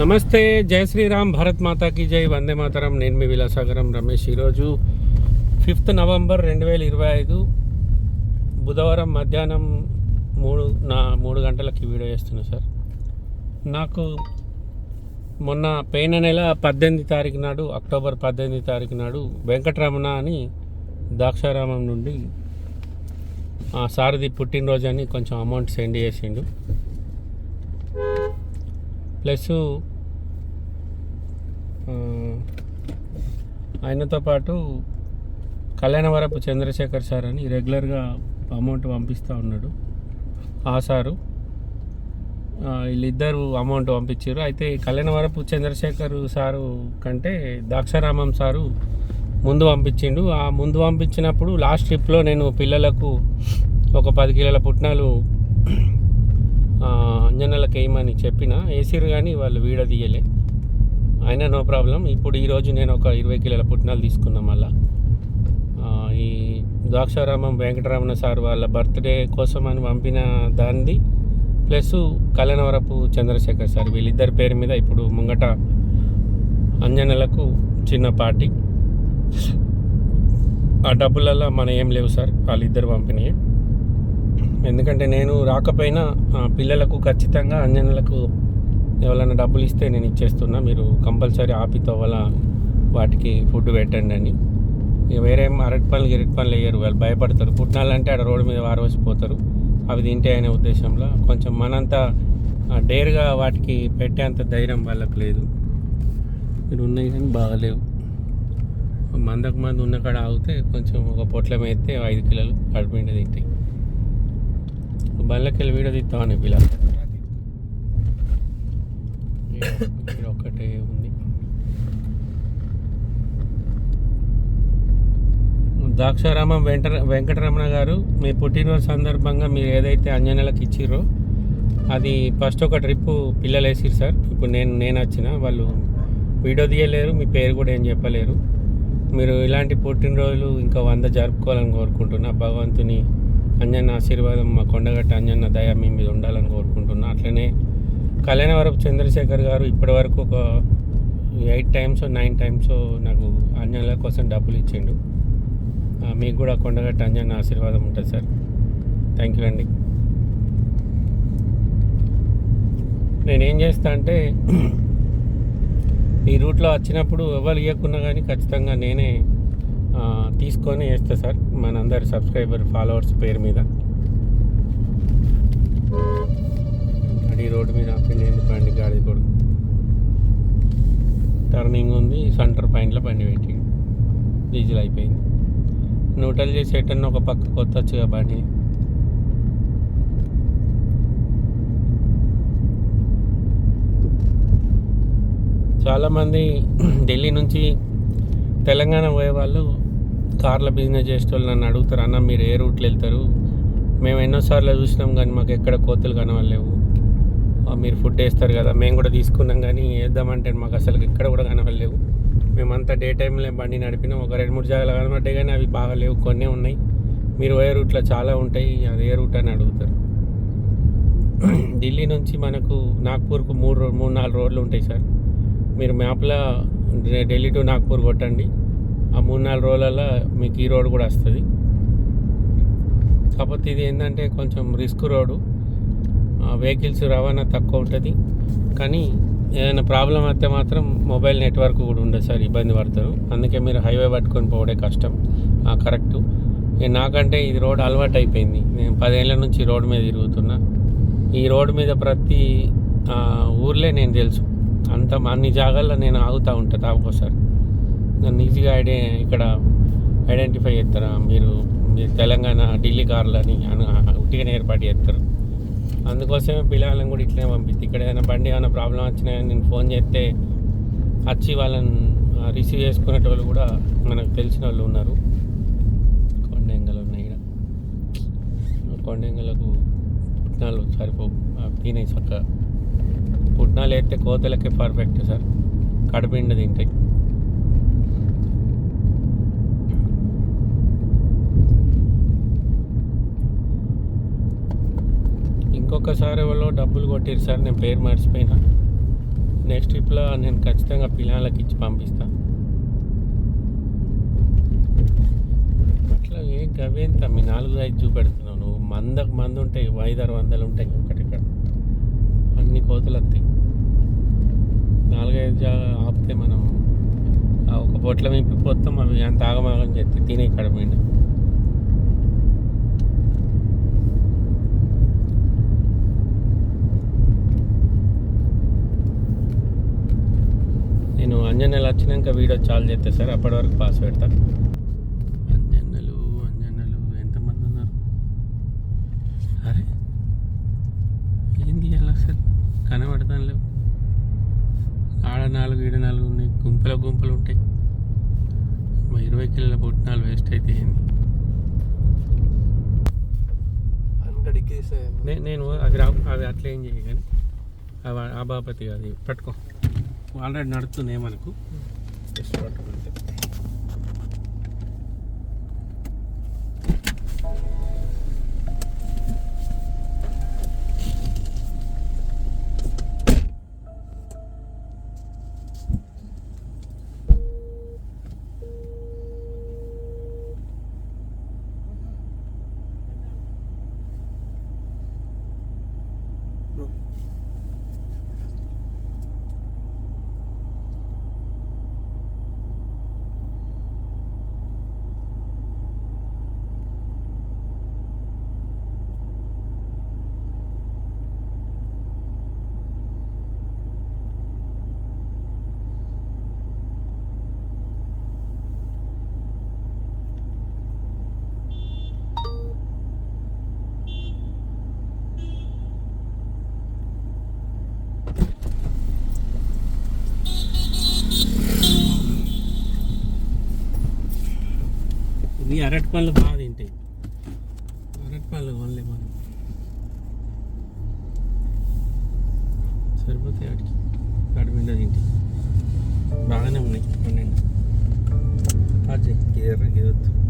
నమస్తే జయ శ్రీరామ్ భారత్ మాతాకి జై వందే మాతరం. నేను మీ విలాసాగరం రమేష్ ఈరోజు ఫిఫ్త్ నవంబర్ రెండు వేల ఇరవై ఐదు బుధవారం మధ్యాహ్నం మూడు నా మూడు గంటలకి వీడియో చేస్తున్నా సార్. నాకు మొన్న పోయిన నెల పద్దెనిమిది తారీఖు నాడు అక్టోబర్ పద్దెనిమిది తారీఖు నాడు వెంకటరమణ అని ద్రాక్షారామం నుండి ఆ సారథి పుట్టినరోజు అని కొంచెం అమౌంట్ సెండ్ చేసిండు. ప్లస్ ఆయనతో పాటు కళ్యాణవరపు చంద్రశేఖర్ సార్ అని రెగ్యులర్గా అమౌంట్ పంపిస్తూ ఉన్నాడు. ఆ సారు వీళ్ళిద్దరు అమౌంట్ పంపించారు. అయితే కళ్యాణవరపు చంద్రశేఖర్ సారు కంటే దాక్షారామం సారు ముందు పంపించిండు. ఆ ముందు పంపించినప్పుడు లాస్ట్ ట్రిప్లో నేను పిల్లలకు ఒక పది కిలోల పుట్నాలు అంజనాలకు వేయమని చెప్పిన వేసిరు కానీ వాళ్ళు వీడదీయలే అయినా నో ప్రాబ్లం. ఇప్పుడు ఈరోజు నేను ఒక ఇరవై కిలోల పుట్నాలు తీసుకున్నా మళ్ళా. ఈ ద్రాక్షారామం వెంకటరమణ సార్ వాళ్ళ బర్త్డే కోసం అని పంపిన దాన్ని ప్లస్ కళ్యాణవరపు చంద్రశేఖర్ సార్ వీళ్ళిద్దరి పేరు మీద ఇప్పుడు ముంగట అంజనలకు చిన్న పార్టీ. ఆ డబ్బులలో మన ఏం లేవు సార్. వాళ్ళిద్దరు పంపినాయి. ఎందుకంటే నేను రాకపోయినా పిల్లలకు ఖచ్చితంగా అంజనలకు ఎవరైనా డబ్బులు ఇస్తే నేను ఇచ్చేస్తున్నా. మీరు కంపల్సరీ ఆపితో వల్ల వాటికి ఫుడ్ పెట్టండి అని. ఇక వేరే అరటి పనులు గిరటి పనులు వేయరు. వాళ్ళు భయపడతారు. పుట్టినాలంటే ఆడ రోడ్డు మీద వారవసిపోతారు అవి తింటే అనే ఉద్దేశంలో కొంచెం మనంతా డేర్గా వాటికి పెట్టేంత ధైర్యం వాళ్ళకు లేదు. మీరు ఉన్నాయి కానీ బాగలేవు. మందకు మంది ఉన్న కాడ ఆగితే కొంచెం ఒక పొట్లం వేస్తే ఐదు కిలోలు కడుపుండి తింటాయి. బండ్లకి వెళ్ళి వీడియో తీస్తామని పిల్ల. ఒక్కటే ఉంది. ద్రాక్షారామం వెంట వెంకటరమణ గారు మీ పుట్టినరోజు సందర్భంగా మీరు ఏదైతే అంజనలకు ఇచ్చిర్రో అది ఫస్ట్ ఒక ట్రిప్ పిల్లలు వేసిరు సార్. ఇప్పుడు నేను నేను వచ్చిన వాళ్ళు వీడియో తీయలేరు మీ పేరు కూడా ఏం చెప్పలేరు. మీరు ఇలాంటి పుట్టినరోజులు ఇంకా వంద జరుపుకోవాలని కోరుకుంటున్నా. భగవంతుని అంజన్న ఆశీర్వాదం మా కొండగట్ట అంజన్న దయ మీ మీద ఉండాలని కోరుకుంటున్నా. అట్లనే కళ్యాణవరపు చంద్రశేఖర్ గారు ఇప్పటివరకు ఒక ఎయిట్ టైమ్స్ నైన్ టైమ్స్ నాకు అంజన్ల కోసం డబ్బులు ఇచ్చిండు. మీకు కూడా కొండగట్ట అంజన్న ఆశీర్వాదం ఉంటుంది సార్. థ్యాంక్ యూ అండి. నేనేం చేస్తా అంటే ఈ రూట్లో వచ్చినప్పుడు ఎవరు ఇవ్వకున్నా కానీ ఖచ్చితంగా నేనే తీసుకొని వేస్తా సార్. మనందరి సబ్స్క్రైబర్ ఫాలోవర్స్ పేరు మీద. అడి రోడ్డు మీద ఆపిండి ఎందుకు బండి గాడి కొడుకు. టర్నింగ్ ఉంది సెంటర్ పాయింట్లో బండి పెట్టి డీజిల్ అయిపోయింది. న్యూటల్ చేసి ఒక పక్క కొత్త వచ్చుగా బండి. చాలామంది ఢిల్లీ నుంచి తెలంగాణ పోయే వాళ్ళు కార్ల బిజినెస్ చేసేటోళ్ళు నన్ను అడుగుతారు అన్న మీరు ఏ రూట్లో వెళ్తారు? మేము ఎన్నోసార్లు చూసినాం కానీ మాకు ఎక్కడ కోతులు కనవలేవు మీరు ఫుడ్ వేస్తారు కదా మేము కూడా తీసుకున్నాం కానీ వేద్దామంటే మాకు అసలు ఎక్కడ కూడా కనవలేవు మేమంతా డే టైంలో బండి నడిపినాం ఒక రెండు మూడు జాగాలు కనబడ్డాయి కానీ అవి బాగా లేవు కొన్ని ఉన్నాయి. మీరు ఏ రూట్లో చాలా ఉంటాయి అది ఏ రూట్ అని అడుగుతారు. ఢిల్లీ నుంచి మనకు నాగ్పూర్కు మూడు మూడు నాలుగు రోడ్లు ఉంటాయి సార్. మీరు మ్యాప్లో ఢిల్లీ టు నాగ్పూర్ కొట్టండి. ఆ మూడు నాలుగు రోజులలో మీకు ఈ రోడ్ కూడా వస్తుంది. కాకపోతే ఇది ఏంటంటే కొంచెం రిస్క్ రోడ్డు. వెహికల్స్ రవాణా తక్కువ ఉంటుంది. కానీ ఏదైనా ప్రాబ్లం అయితే మాత్రం మొబైల్ నెట్వర్క్ కూడా ఉండదు సార్ ఇబ్బంది పడతారు. అందుకే మీరు హైవే పట్టుకొని పోవడే కష్టం. కరెక్టు. నాకంటే ఇది రోడ్ అలవాటు అయిపోయింది. నేను పదేళ్ళ నుంచి రోడ్డు రోడ్ మీద తిరుగుతున్నా. ఈ రోడ్ మీద ప్రతి ఊర్లే నేను తెలుసు. అంత అన్ని జాగాల్లో నేను ఆగుతూ ఉంటాను తాపకోసారి. నన్ను ఈజీగా ఐడే ఇక్కడ ఐడెంటిఫై చేస్తారా? మీరు మీరు తెలంగాణ ఢిల్లీ కార్లని అని ఉట్టిగానే ఏర్పాటు చేస్తారు. అందుకోసమే పిల్లలను కూడా ఇట్లనే పంపిస్తే ఇక్కడ ఏదైనా బండి ఏమైనా ప్రాబ్లం వచ్చినా నేను ఫోన్ చేస్తే వచ్చి వాళ్ళని రిసీవ్ చేసుకునేటోళ్ళు కూడా మనకు తెలిసిన వాళ్ళు ఉన్నారు. కొండెంగలు ఉన్నాయి ఇక్కడ కొండెంగలకు పుట్నాలు సరిపో తినే చక్క పుట్నాలు అయితే కోతలకే పర్ఫెక్ట్ సార్. కడుపిండి తింటాయి. ఒక్కసారి వాళ్ళు డబ్బులు కొట్టారు సార్ నేను పేరు మర్చిపోయినా. నెక్స్ట్ ట్రిప్లో నేను ఖచ్చితంగా పిల్లలకి ఇచ్చి పంపిస్తా. అట్లా ఏ గవేం తమ్మి నాలుగు ఐదు చూపెడుతున్నావు నువ్వు. మందకు మంది ఉంటాయి ఐదారు వందలు ఉంటాయి ఒకటిక్కడ అన్ని కోతులు వస్తాయి. నాలుగైదు జా ఆపితే మనం ఒక బొట్ల మింపి పోతాం అవి అంత ఆగమాగం చేస్తే తినే కడపోయింది నేను అంజనెలు వచ్చినాక వీడియో చాలు చేస్తే సార్ అప్పటి వరకు పాస్ పెడతా. అంజన్నలు అంజన్నలు ఎంతమంది ఉన్నారు? అరే ఏంది అలా అసలు? కనబడతాను లేవు ఆడ నాలుగు ఈడ నాలుగు ఉన్నాయి. గుంపుల గుంపులు ఉంటాయి. మా ఇరవై కిలోల పుట్టినాలు వేస్ట్ అయితే ఏంది? నేను అవి రా అవి అట్లా ఏం చేయ కానీ అవి ఆ బాపతి అది పట్టుకో. ఆల్రెడీ నడుస్తున్నాయి మనకు. జస్ట్ పట్టుకుంటే అరటి పళ్ళు బాగా తింటాయి. అరటి పళ్ళు కొనలే మనం. సరిపోతాయి వాటికి. వాటి మీద తింటాయి. బాగానే ఉన్నాయి. పన్నెండు. అది గేర్